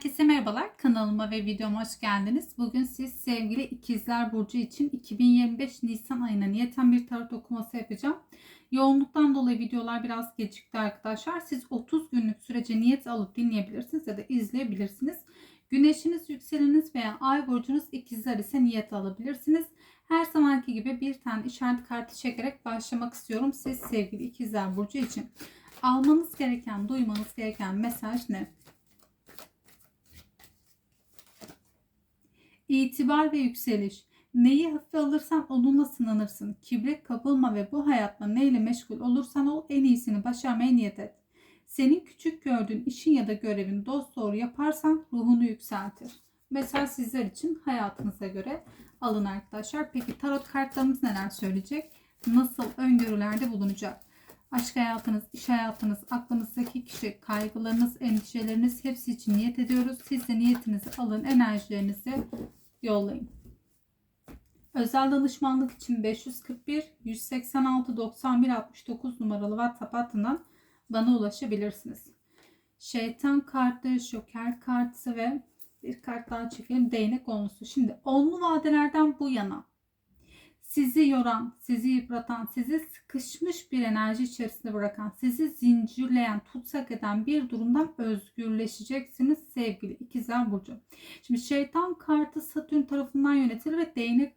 Herkese merhabalar. Kanalıma ve videoma hoş geldiniz. Bugün siz sevgili ikizler burcu için 2025 Nisan ayına niyeten bir tarot okuması yapacağım. Yoğunluktan dolayı videolar biraz gecikti arkadaşlar. Siz 30 günlük sürece niyet alıp dinleyebilirsiniz ya da izleyebilirsiniz. Güneşiniz, yükseleniniz veya ay burcunuz ikizler ise niyet alabilirsiniz. Her zamanki gibi bir tane işaret kartı çekerek başlamak istiyorum. Siz sevgili ikizler burcu için almanız gereken, duymanız gereken mesaj ne? İtibar ve yükseliş. Neyi hafife alırsan onunla sınanırsın. Kibre kapılma ve bu hayatta neyle meşgul olursan ol en iyisini başarmaya niyet et. Senin küçük gördüğün işin ya da görevin dost doğru yaparsan ruhunu yükseltir. Mesela sizler için hayatınıza göre alın arkadaşlar. Peki tarot kartlarımız neler söyleyecek? Nasıl öngörülerde bulunacak? Aşk hayatınız, iş hayatınız, aklınızdaki kişi, kaygılarınız, endişeleriniz hepsi için niyet ediyoruz. Siz de niyetinizi alın, enerjilerinizi yollayın. Özel danışmanlık için 541 186 91 69 numaralı WhatsApp hattından bana ulaşabilirsiniz. Şeytan kartı, şoker kartı ve bir kart daha çekelim. Değnek onlusu. Şimdi onlu vadelerden bu yana sizi yoran, sizi yıpratan, sizi sıkışmış bir enerji içerisinde bırakan, sizi zincirleyen, tutsak eden bir durumdan özgürleşeceksiniz sevgili ikizler burcu. Şimdi şeytan kartı Satürn tarafından yönetilir ve değnek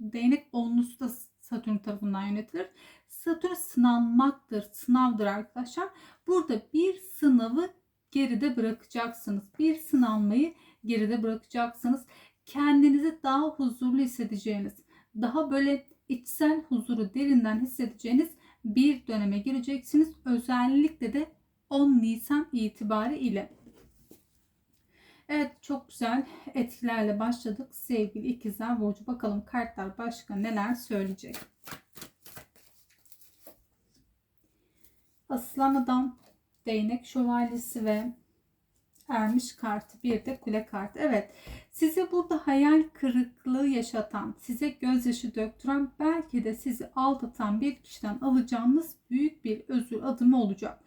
değnek onlusu da Satürn tarafından yönetilir. Satürn sınanmaktır, sınavdır arkadaşlar. Burada bir sınavı geride bırakacaksınız. Bir sınanmayı geride bırakacaksınız. Kendinizi daha huzurlu hissedeceğiniz, daha böyle içsel huzuru derinden hissedeceğiniz bir döneme gireceksiniz. Özellikle de 10 Nisan itibari ile. Evet çok güzel etkilerle başladık sevgili ikizler burcu. Bakalım kartlar başka neler söyleyecek. Aslan adam, değnek şövalyesi ve ermiş kartı bir de kule kartı. Evet size burada hayal kırıklığı yaşatan, size gözyaşı döktüren belki de sizi aldatan bir kişiden alacağınız büyük bir özür adımı olacak.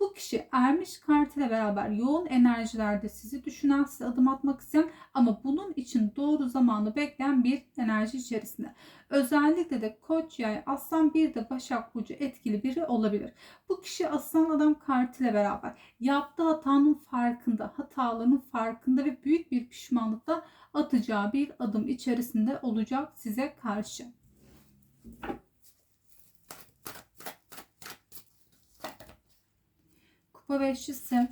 Bu kişi ermiş kartıyla beraber yoğun enerjilerde sizi düşünen, size adım atmak isteyen ama bunun için doğru zamanı bekleyen bir enerji içerisinde. Özellikle de koç yay, aslan bir de başak burcu etkili biri olabilir. Bu kişi aslan adam kartıyla beraber yaptığı hatanın farkında, hatalarının farkında ve büyük bir pişmanlıkla atacağı bir adım içerisinde olacak size karşı. Kupa beşlisi,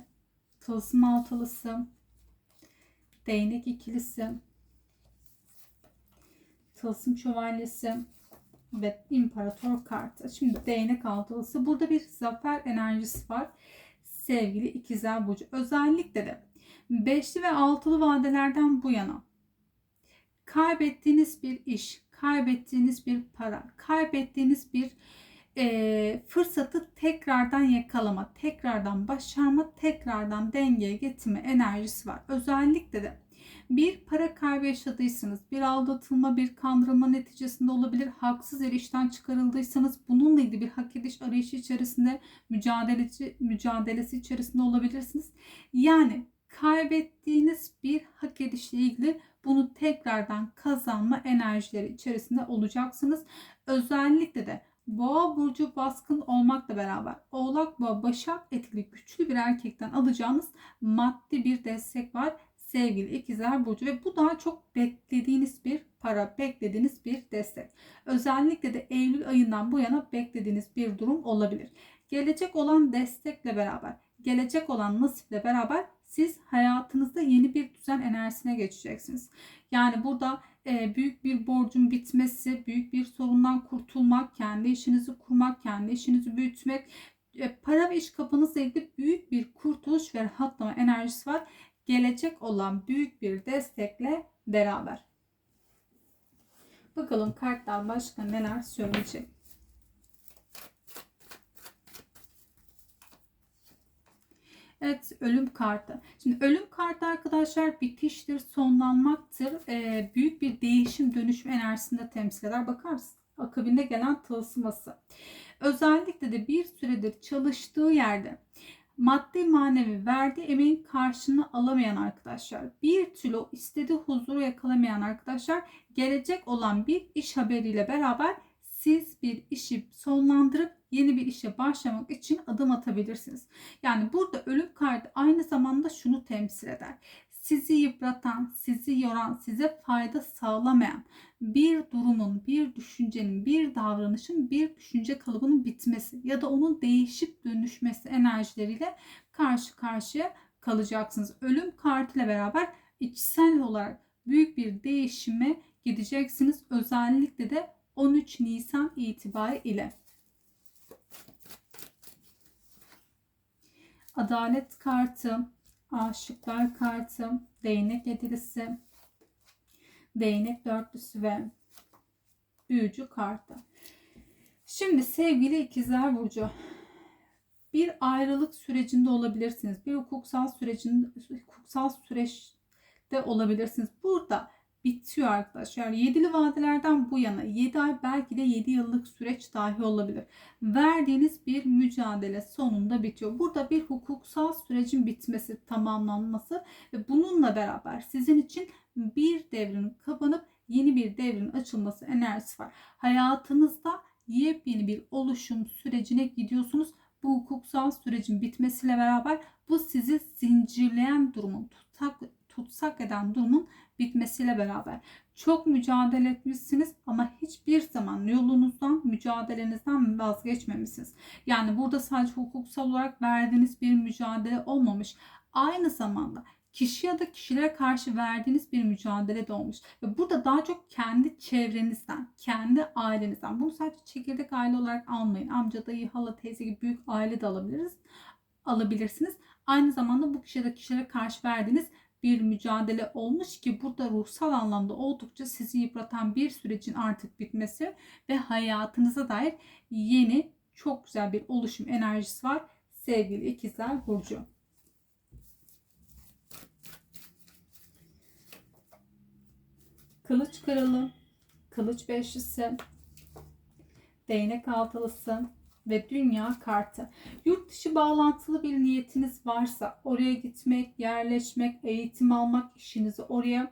tılsım altılısı, değnek ikilisi, tılsım şövalyesi ve imparator kartı. Şimdi değnek altılısı. Burada bir zafer enerjisi var. Sevgili ikizler burcu. Özellikle de beşli ve altılı vadelerden bu yana kaybettiğiniz bir iş, kaybettiğiniz bir para, kaybettiğiniz bir e, fırsatı tekrardan yakalama, tekrardan başarma, tekrardan dengeye getirme enerjisi var. Özellikle de bir para kaybı yaşadıysanız, bir aldatılma, bir kandırma neticesinde olabilir, haksız yere işten çıkarıldıysanız bununla ilgili bir hak ediş arayışı içerisinde mücadeleci, mücadelesi içerisinde olabilirsiniz. Yani kaybettiğiniz bir hak edişle ilgili bunu tekrardan kazanma enerjileri içerisinde olacaksınız. Özellikle de Boğa burcu baskın olmakla beraber Oğlak Boğa Başak etkili güçlü bir erkekten alacağınız maddi bir destek var sevgili ikizler burcu ve bu daha çok beklediğiniz bir para, beklediğiniz bir destek. Özellikle de Eylül ayından bu yana beklediğiniz bir durum olabilir. Gelecek olan destekle beraber, gelecek olan nasiple beraber siz hayatınızda yeni bir düzen enerjisine geçeceksiniz. Yani burada e, büyük bir borcun bitmesi, büyük bir sorundan kurtulmak, kendi işinizi kurmak, kendi işinizi büyütmek, e, para ve iş kapınızla ilgili büyük bir kurtuluş ve rahatlama enerjisi var. Gelecek olan büyük bir destekle beraber. Bakalım kartlar başka neler söyleyecek. Evet ölüm kartı. Şimdi ölüm kartı arkadaşlar bitiştir, sonlanmaktır. Ee, büyük bir değişim dönüşüm enerjisinde temsil eder. Bakar? Akabinde gelen tılsıması. Özellikle de bir süredir çalıştığı yerde maddi manevi verdiği emeğin karşılığını alamayan arkadaşlar, bir türlü istediği huzuru yakalamayan arkadaşlar gelecek olan bir iş haberiyle beraber siz bir işi sonlandırıp yeni bir işe başlamak için adım atabilirsiniz. Yani burada ölüm kartı aynı zamanda şunu temsil eder. Sizi yıpratan, sizi yoran, size fayda sağlamayan bir durumun, bir düşüncenin, bir davranışın, bir düşünce kalıbının bitmesi ya da onun değişip dönüşmesi enerjileriyle karşı karşıya kalacaksınız. Ölüm kartıyla beraber içsel olarak büyük bir değişime gideceksiniz. Özellikle de 13 Nisan itibariyle. Adalet kartı, aşıklar kartı, değnek yedilisi, değnek dörtlüsü ve büyücü kartı. Şimdi sevgili ikizler burcu bir ayrılık sürecinde olabilirsiniz. Bir hukuksal sürecinde hukuksal süreçte olabilirsiniz. Burada bitiyor arkadaşlar. Yedili vadelerden bu yana 7 ay belki de 7 yıllık süreç dahi olabilir. Verdiğiniz bir mücadele sonunda bitiyor. Burada bir hukuksal sürecin bitmesi, tamamlanması ve bununla beraber sizin için bir devrin kapanıp yeni bir devrin açılması enerjisi var. Hayatınızda yepyeni bir oluşum sürecine gidiyorsunuz. Bu hukuksal sürecin bitmesiyle beraber bu sizi zincirleyen durumun, tutsak, tutsak eden durumun bitmesiyle beraber çok mücadele etmişsiniz ama hiçbir zaman yolunuzdan, mücadelenizden vazgeçmemişsiniz. Yani burada sadece hukuksal olarak verdiğiniz bir mücadele olmamış. Aynı zamanda kişi ya da kişilere karşı verdiğiniz bir mücadele de olmuş. Ve burada daha çok kendi çevrenizden, kendi ailenizden. Bunu sadece çekirdek aile olarak almayın. Amca, dayı, hala, teyze gibi büyük aile de alabiliriz. Alabilirsiniz. Aynı zamanda bu kişi ya da kişilere karşı verdiğiniz bir mücadele olmuş ki burada ruhsal anlamda oldukça sizi yıpratan bir sürecin artık bitmesi ve hayatınıza dair yeni çok güzel bir oluşum enerjisi var sevgili ikizler burcu. Kılıç kralı, kılıç beşlisi, değnek altılısı, ve dünya kartı. Yurt dışı bağlantılı bir niyetiniz varsa oraya gitmek, yerleşmek, eğitim almak, işinizi oraya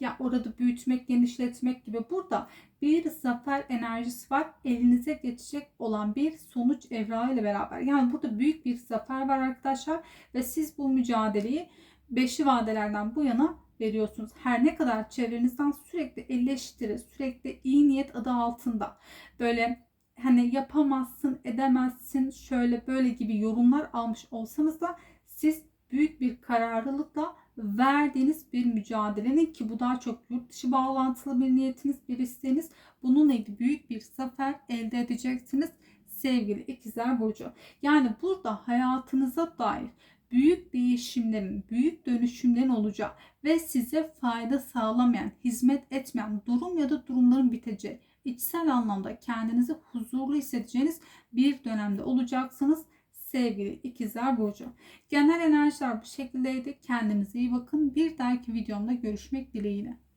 ya orada büyütmek, genişletmek gibi burada bir zafer enerjisi var. Elinize geçecek olan bir sonuç evrağı ile beraber. Yani burada büyük bir zafer var arkadaşlar ve siz bu mücadeleyi beşli vadelerden bu yana veriyorsunuz. Her ne kadar çevrenizden sürekli eleştiri, sürekli iyi niyet adı altında böyle hani yapamazsın, edemezsin, şöyle böyle gibi yorumlar almış olsanız da siz büyük bir kararlılıkla verdiğiniz bir mücadelenin ki bu daha çok yurt dışı bağlantılı bir niyetiniz, bir isteğiniz. Bununla ilgili büyük bir zafer elde edeceksiniz sevgili ikizler burcu. Yani burada hayatınıza dair büyük değişimlerin, büyük dönüşümlerin olacağı ve size fayda sağlamayan, hizmet etmeyen durum ya da durumların biteceği içsel anlamda kendinizi huzurlu hissedeceğiniz bir dönemde olacaksınız sevgili ikizler burcu. Genel enerjiler bu şekildeydi. Kendinize iyi bakın. Bir dahaki videomda görüşmek dileğiyle.